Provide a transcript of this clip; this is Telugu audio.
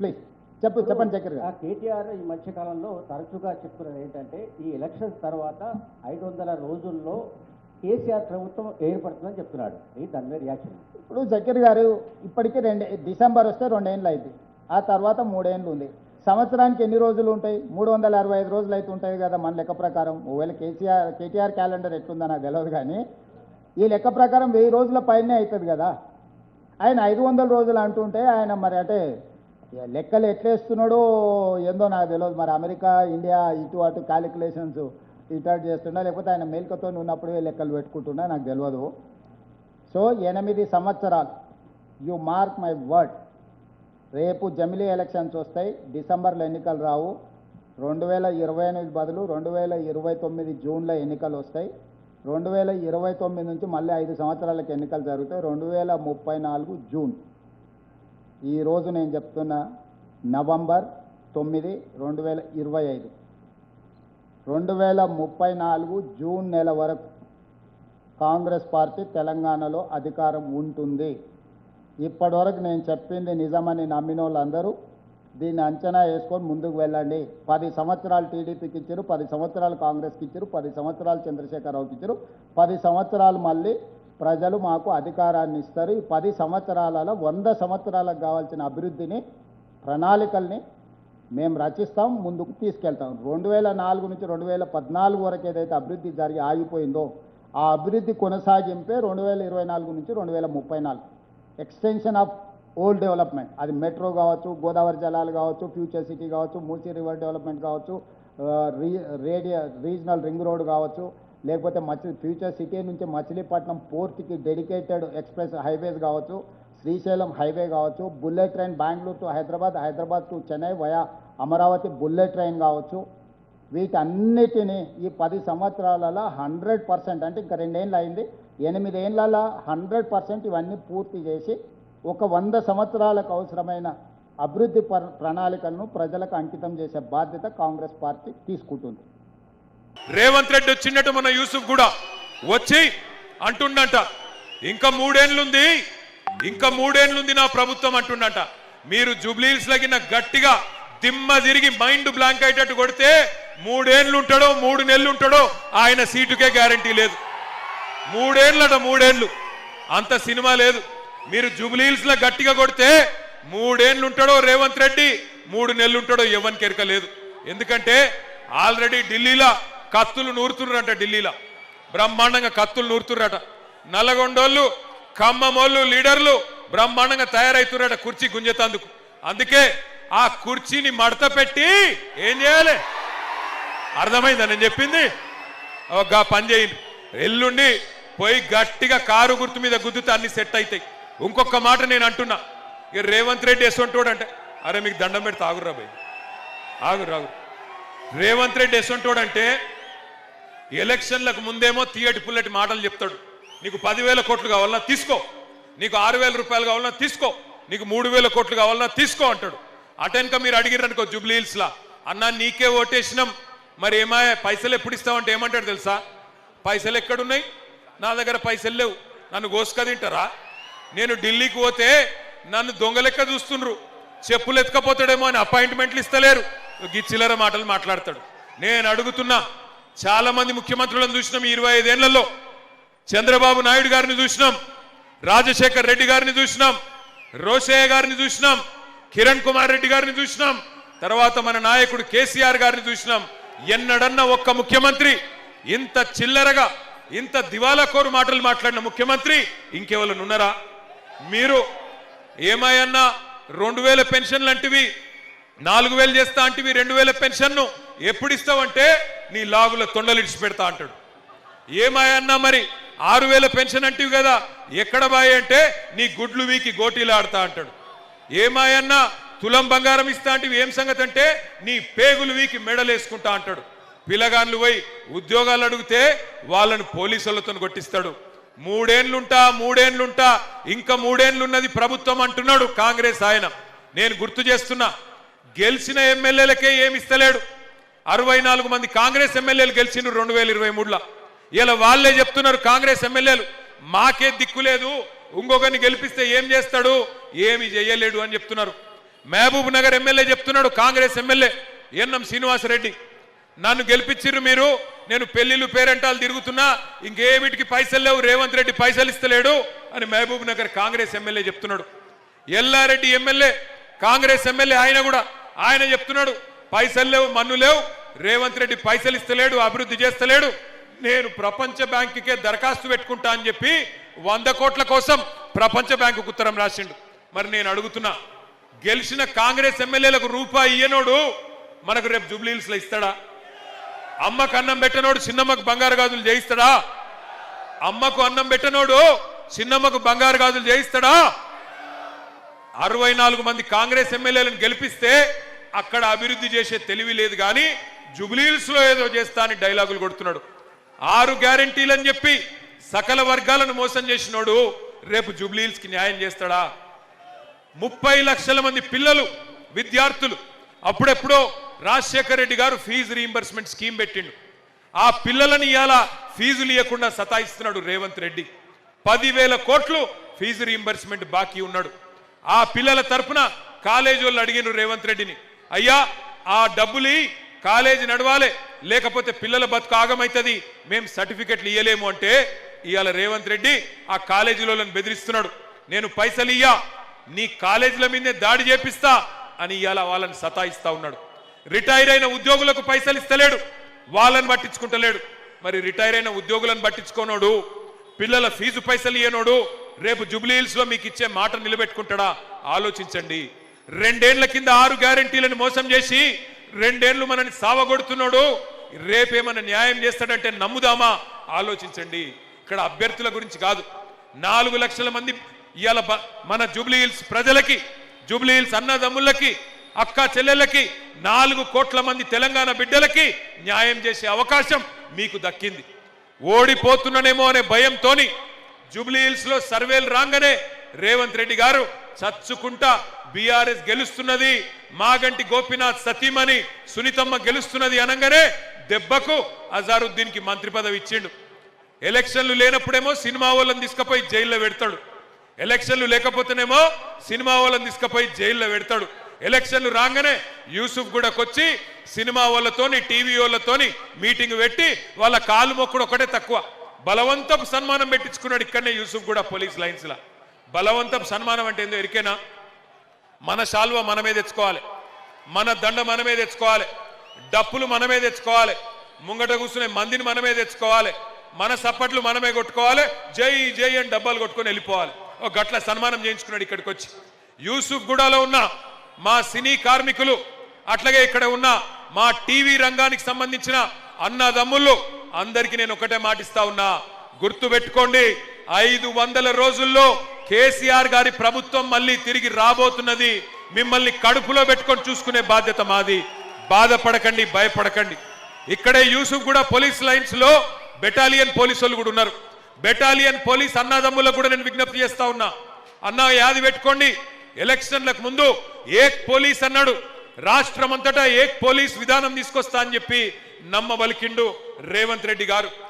ప్లీజ్ చెప్పు చెప్పండి చక్కెర ఆ కేటీఆర్ ఈ మధ్య కాలంలో తరచుగా చెప్తున్నది ఏంటంటే ఈ ఎలక్షన్స్ తర్వాత ఐదు వందల రోజుల్లో కేసీఆర్ ప్రభుత్వం ఏర్పడుతుందని చెప్తున్నాడు. ఇది దాని మీద రియాక్షన్ ఇప్పుడు జకీర్ గారు ఇప్పటికీ రెండు డిసెంబర్ వస్తే రెండేళ్ళు అయింది. ఆ తర్వాత మూడేళ్ళు ఉంది. సంవత్సరానికి ఎన్ని రోజులు ఉంటాయి? మూడు వందల అరవై ఐదు రోజులు అయితే ఉంటాయి కదా మన లెక్క ప్రకారం. ఒకవేళ కేసీఆర్ కేటీఆర్ క్యాలెండర్ ఎట్లుందో నాకు తెలియదు కానీ ఈ లెక్క ప్రకారం వెయ్యి రోజుల పైనే అవుతుంది కదా. ఆయన ఐదు వందల రోజులు అంటుంటే ఆయన మరి అంటే లెక్కలు ఎట్లేస్తున్నాడో ఏందో నాకు తెలియదు మరి అమెరికా ఇండియా ఇటు అటు క్యాలిక్యులేషన్స్ ఇటు అటు చేస్తున్నా లేకపోతే ఆయన మేల్కతో ఉన్నప్పుడే లెక్కలు పెట్టుకుంటున్నా నాకు తెలియదు సో ఎనిమిది సంవత్సరాలు. యు మార్క్ మై వర్డ్ రేపు జమిలీ ఎలక్షన్స్ వస్తాయి. డిసెంబర్లో ఎన్నికలు రావు. రెండు వేల ఇరవై ఎనిమిది బదులు రెండు వేల ఇరవై తొమ్మిది జూన్లో ఎన్నికలు వస్తాయి. రెండు వేల ఇరవై తొమ్మిది నుంచి మళ్ళీ ఐదు సంవత్సరాలకు ఎన్నికలు జరుగుతాయి. రెండు వేల ముప్పై నాలుగు జూన్. ఈరోజు నేను చెప్తున్న నవంబర్ తొమ్మిది రెండు వేల ఇరవై ఐదు. రెండు వేల ముప్పై నాలుగు జూన్ నెల వరకు కాంగ్రెస్ పార్టీ తెలంగాణలో అధికారం ఉంటుంది. ఇప్పటివరకు నేను చెప్పింది నిజమని నమ్మిన వాళ్ళందరూ దీన్ని అంచనా వేసుకొని ముందుకు వెళ్ళండి. పది సంవత్సరాలు టీడీపీకి ఇచ్చారు పది సంవత్సరాలు కాంగ్రెస్కి ఇచ్చారు పది సంవత్సరాలు చంద్రశేఖరరావుకి ఇచ్చారు పది సంవత్సరాలు మళ్ళీ ప్రజలు మాకు అధికారాన్ని ఇస్తారు. ఈ పది సంవత్సరాలలో వంద సంవత్సరాలకు కావాల్సిన అభివృద్ధిని ప్రణాళికల్ని మేము రచిస్తాం ముందుకు తీసుకెళ్తాం. రెండు వేల నాలుగు నుంచి రెండు వేల పద్నాలుగు వరకు ఏదైతే అభివృద్ధి జరిగి ఆగిపోయిందో ఆ అభివృద్ధి కొనసాగింపే రెండు వేల ఇరవై నాలుగు నుంచి రెండు వేల ముప్పై నాలుగు. ఎక్స్టెన్షన్ ఆఫ్ ఓల్డ్ డెవలప్మెంట్ అది మెట్రో కావచ్చు గోదావరి జలాలు కావచ్చు ఫ్యూచర్ సిటీ కావచ్చు మూసీ రివర్ డెవలప్మెంట్ కావచ్చు రీ రేడియో రీజనల్ రింగ్ రోడ్ కావచ్చు లేకపోతే మచి ఫ్యూచర్ సిటీ నుంచి మచిలీపట్నం పోర్ట్కి డెడికేటెడ్ ఎక్స్ప్రెస్ హైవేస్ కావచ్చు శ్రీశైలం హైవే కావచ్చు bullet train Bengaluru to Hyderabad Hyderabad to Chennai via Amaravati bullet train కావచ్చు. వీటన్నిటినీ ఈ పది సంవత్సరాలలో హండ్రెడ్ పర్సెంట్ అంటే ఇంకా రెండేళ్ళు అయింది ఎనిమిదేళ్ళలో హండ్రెడ్ పర్సెంట్ ఇవన్నీ పూర్తి చేసి ఒక వంద సంవత్సరాలకు అవసరమైన అభివృద్ధి ప్రణాళికలను ప్రజలకు అంకితం చేసే బాధ్యత కాంగ్రెస్ పార్టీ తీసుకుంటుంది. రేవంత్ రెడ్డి వచ్చినట్టు మన యూసుఫ్ కూడా వచ్చి అంటుండంట ఇంకా మూడేళ్ళుంది ఇంకా మూడేళ్ళుంది నా ప్రభుత్వం అంటుండంట. మీరు జుబ్లీల్స్ లగిన గట్టిగా దిమ్మ తిరిగి మైండ్ బ్లాంక్ అయ్యేటట్టు కొడితే మూడేళ్ళు ఉంటాడో మూడు నెలలు ఉంటాడో ఆయన సీటుకే గ్యారంటీ లేదు. మూడేళ్ళట మూడేళ్ళు అంత సినిమా లేదు. మీరు జుబ్లీల్స్లో గట్టిగా కొడితే మూడేళ్ళు ఉంటాడో రేవంత్ రెడ్డి మూడు నెలలు ఉంటాడో ఎవరికి ఎరకలేదు ఎందుకంటే ఆల్రెడీ ఢిల్లీలో కత్తులు నూరుతున్నారట ఢిల్లీలో. బ్రహ్మాండంగా కత్తులు నూరుతున్నారట నల్లగొండోళ్ళు ఖమ్మమోళ్ళు లీడర్లు బ్రహ్మాండంగా తయారవుతుర్రట కుర్చీ గుంజేతందుకు. అందుకే ఆ కుర్చీని మడత పెట్టి ఏం చేయాలి? అర్థమైందా నేను చెప్పింది? ఒక పని చేయండి. ఎల్లుండి పోయి గట్టిగా కారు గుర్తు మీద గుద్దుతే అన్ని సెట్ అవుతాయి ఇంకొక మాట నేను అంటున్నా. ఇక రేవంత్ రెడ్డి ఎసొంటోడు అంటే అరే మీకు దండం పెడితే ఆగుర్రా భయ్ ఆగురు ఆగురు రేవంత్ రెడ్డి ఎసొంటోడు అంటే ఎలక్షన్లకు ముందేమో తీయటి పుల్లటి మాటలు చెప్తాడు. నీకు పదివేల కోట్లు కావాలన్నా తీసుకో. నీకు ఆరు వేల రూపాయలు కావాలన్నా తీసుకో. నీకు మూడు వేల కోట్లు కావాలన్నా తీసుకో అంటాడు. అటెన్క మీరు అడిగిరనుకో జూబ్లీ హిల్స్ అన్నా నీకే ఓటేసినాం. మరి ఏమాయ పైసలు ఎప్పుడు ఇస్తామంటే ఏమంటాడు తెలుసా? పైసలు ఎక్కడున్నాయి? నా దగ్గర పైసలు లేవు. నన్ను గోసుక తింటారా? నేను ఢిల్లీకి పోతే నన్ను దొంగలెక్క చూస్తుండ్రు. చెప్పులు ఎత్తుకపోతాడేమో అని అపాయింట్మెంట్లు ఇస్తలేరు. గిచ్చిలర మాటలు మాట్లాడతాడు. నేను అడుగుతున్నా చాలా మంది ముఖ్యమంత్రులను చూసినాం ఈ ఇరవై ఐదేళ్ళలో చంద్రబాబు నాయుడు గారిని చూసినాం. రాజశేఖర్ రెడ్డి గారిని చూసినాం. రోసయ్య గారిని చూసినాం. కిరణ్ కుమార్ రెడ్డి గారిని చూసినాం. తర్వాత మన నాయకుడు కేసీఆర్ గారిని చూసినాం. ఎన్నడన్నా ఒక్క ముఖ్యమంత్రి ఇంత చిల్లరగా ఇంత దివాలా కోరు మాటలు మాట్లాడిన ముఖ్యమంత్రి ఇంకెవరు మీరు ఏమాయన్నా రెండు వేల పెన్షన్లు అంటివి నాలుగు వేలు చేస్తా అంటివి రెండు వేల పెన్షన్ను ఎప్పుడు ఇస్తావంటే నీ లాగుల తొండలిడిచి పెడతా అంటాడు. ఏమాయన్నా మరి ఆరు వేల పెన్షన్ అంటివి కదా ఎక్కడ బాయ్ అంటే నీ గుడ్లు వీకి గోటీలు ఆడతా అంటాడు. ఏమాయన్నా తులం బంగారం ఇస్తా అంటే ఏం సంగతి అంటే నీ పేగులు వీకి మెడలేసుకుంటా అంటాడు. పిల్లగాన్లు పోయి ఉద్యోగాలు అడిగితే వాళ్ళను పోలీసులతో కొట్టిస్తాడు. మూడేండ్లుంటా మూడేండ్లుంటా ఇంకా మూడేండ్లున్నది ప్రభుత్వం అంటున్నాడు కాంగ్రెస్ ఆయన. నేను గుర్తు చేస్తున్నా గెలిచిన ఎమ్మెల్యేలకే ఏమి ఇస్తలేడు. అరవై నాలుగు మంది కాంగ్రెస్ ఎమ్మెల్యేలు గెలిచిండ్రు రెండు వేల ఇరవై మూడులో. ఇలా వాళ్ళే చెప్తున్నారు కాంగ్రెస్ ఎమ్మెల్యేలు మాకే దిక్కు లేదు ఇంకొకరిని గెలిపిస్తే ఏం చేస్తాడు? ఏమి చేయలేడు అని చెప్తున్నారు. మహబూబ్ నగర్ ఎమ్మెల్యే చెప్తున్నాడు కాంగ్రెస్ ఎమ్మెల్యే ఎన్ఎం శ్రీనివాసరెడ్డి. నన్ను గెలిపించిర్రు మీరు నేను పెళ్ళిళ్ళు పేరెంటాలు తిరుగుతున్నా ఇంకేమిటికి పైసలు లేవు రేవంత్ రెడ్డి పైసలు ఇస్తలేడు అని మహబూబ్ నగర్ కాంగ్రెస్ ఎమ్మెల్యే చెప్తున్నాడు. ఎల్లారెడ్డి ఎమ్మెల్యే కాంగ్రెస్ ఎమ్మెల్యే ఆయన కూడా ఆయన చెప్తున్నాడు పైసలు లేవు మన్ను లేవు. రేవంత్ రెడ్డి పైసలు ఇస్తలేడు అభివృద్ధి చేస్తలేడు. నేను ప్రపంచ బ్యాంకుకే దరఖాస్తు పెట్టుకుంటా అని చెప్పి వంద కోట్ల కోసం ప్రపంచ బ్యాంకు ఉత్తరం రాసిండు. మరి నేను అడుగుతున్నా గెలిచిన కాంగ్రెస్ ఎమ్మెల్యేలకు రూపాయి ఇయ్యనోడు మనకు రేపు జూబ్లీహిల్స్లో ఇస్తాడా? అమ్మకు అన్నం పెట్టనోడు చిన్నమ్మకు బంగారు గాజులు చేయిస్తాడా? అమ్మకు అన్నం పెట్టనోడు చిన్నమ్మకు బంగారు గాజులు చేయిస్తాడా? అరవై నాలుగు మంది కాంగ్రెస్ ఎమ్మెల్యేలను గెలిపిస్తే అక్కడ అభివృద్ధి చేసే తెలివి లేదు కానీ జుబ్లీహిల్స్లో ఏదో చేస్తా అని డైలాగులు కొడుతున్నాడు. ఆరు గ్యారంటీలని చెప్పి సకల వర్గాలను మోసం చేసినోడు రేపు జుబ్లీహిల్స్కి న్యాయం చేస్తాడా? ముప్పై లక్షల మంది పిల్లలు విద్యార్థులు అప్పుడెప్పుడో రాజశేఖర రెడ్డి గారు ఫీజు రీఎంబర్స్మెంట్ స్కీమ్ పెట్టిండు. ఆ పిల్లలని ఇలా ఫీజులు ఇవ్వకుండా సతాయిస్తున్నాడు రేవంత్ రెడ్డి. పదివేల కోట్లు ఫీజు రీఎంబర్స్మెంట్ బాకీ ఉన్నాడు. ఆ పిల్లల తరపున కాలేజీ వాళ్ళు అడిగిన రేవంత్ రెడ్డిని. అయ్యా ఆ డబ్బులు కాలేజీ నడవాలే లేకపోతే పిల్లల బతుకు ఆగమవుతుంది మేము సర్టిఫికెట్లు ఇయ్యలేము అంటే ఇవాళ రేవంత్ రెడ్డి ఆ కాలేజీలో బెదిరిస్తున్నాడు. నేను పైసలు ఇయ్యా నీ కాలేజీల మీదే దాడి చేపిస్తా అని ఇవాళ వాళ్ళని సతాయిస్తా ఉన్నాడు. రిటైర్ అయిన ఉద్యోగులకు పైసలు ఇస్తలేడు వాళ్ళని పట్టించుకుంటలేడు. మరి రిటైర్ అయిన ఉద్యోగులను పట్టించుకోనోడు పిల్లల ఫీజు పైసలు ఇయ్యనోడు రేపు జూబ్లీహిల్స్ మీకు ఇచ్చే మాట నిలబెట్టుకుంటాడా? ఆలోచించండి. రెండేళ్ళ కింద ఆరు గ్యారంటీలను మోసం చేసి రెండేళ్ళు మనని సావగొడుతున్నాడు. రేపేమన్నా న్యాయం చేస్తాడంటే నమ్ముదామా? ఆలోచించండి. ఇక్కడ అభ్యర్థుల గురించి కాదు. నాలుగు లక్షల మంది ఇవాళ బ- మన జూబ్లీహిల్స్ ప్రజలకి జూబ్లీహిల్స్ అన్నదమ్ముళ్ళకి అక్క చెల్లెళ్ళకి నాలుగు కోట్ల మంది తెలంగాణ బిడ్డలకి న్యాయం చేసే అవకాశం మీకు దక్కింది. ఓడిపోతున్నానేమో అనే భయంతోని జూబ్లీ హిల్స్లో సర్వేలు రాగానే రేవంత్ రెడ్డి గారు చచ్చుకుంటా బీఆర్ఎస్ గెలుస్తున్నది మాగంటి గోపీనాథ్ సతీమణి సునీతమ్మ గెలుస్తున్నది అనగానే దెబ్బకు అజారుద్దీన్కి మంత్రి పదవి ఇచ్చిండు. ఎలక్షన్లు లేనప్పుడేమో సినిమా వాళ్ళని తీసుకుపోయి జైల్లో పెడతాడు. ఎలక్షన్లు లేకపోతేనేమో సినిమా వాళ్ళని తీసుకుపోయి జైల్లో పెడతాడు. ఎలక్షన్లు రాగానే యూసుఫ్ గూడకొచ్చి సినిమా వాళ్ళతోని టీవీ వాళ్ళతోని మీటింగ్ పెట్టి వాళ్ళ కాలు మొక్కుడు ఒకటే తక్కువ. బలవంతపు సన్మానం పెట్టించుకున్నాడు ఇక్కడనే యూసుఫ్ కూడా పోలీస్ లైన్స్ బలవంతం బలవంతపు సన్మానం అంటే ఏందో ఎరికేనా? మన శాల్వ మనమే తెచ్చుకోవాలి. మన దండ మనమే తెచ్చుకోవాలి. డప్పులు మనమే తెచ్చుకోవాలి. ముంగట కూర్చునే మందిని మనమే తెచ్చుకోవాలి. మన సప్పట్లు మనమే కొట్టుకోవాలి. జై జై అని డబ్బాలు కొట్టుకొని వెళ్ళిపోవాలి. ఒక గట్ల సన్మానం చేయించుకున్నాడు ఇక్కడికి వచ్చి యూసుఫ్ గూడాలో ఉన్న మా సినీ కార్మికులు అట్లాగే ఇక్కడ ఉన్న మా టీవీ రంగానికి సంబంధించిన అన్నదమ్ముళ్ళు అందరికీ నేను ఒకటే మాటిస్తా ఉన్నా. గుర్తు పెట్టుకోండి ఐదు వందల రోజుల్లో కేసీఆర్ గారి ప్రభుత్వం మళ్ళీ తిరిగి రాబోతున్నది మిమ్మల్ని కడుపులో పెట్టుకొని చూసుకునే బాధ్యత మాది. బాధపడకండి భయపడకండి. ఇక్కడే యూసుఫ్ కూడా పోలీస్ లైన్స్లో బెటాలియన్ పోలీసు కూడా ఉన్నారు. బెటాలియన్ పోలీస్ అన్నదమ్ములకు కూడా నేను విజ్ఞప్తి చేస్తా ఉన్నా. అన్న యాది పెట్టుకోండి. ఎలక్షన్లకు ముందు ఏక్ పోలీస్ అన్నాడు. రాష్ట్రమంతటా ఏక్ పోలీస్ విధానం తీసుకొస్తా అని చెప్పి నమ్మబలికిండు రేవంత్ రెడ్డి గారు.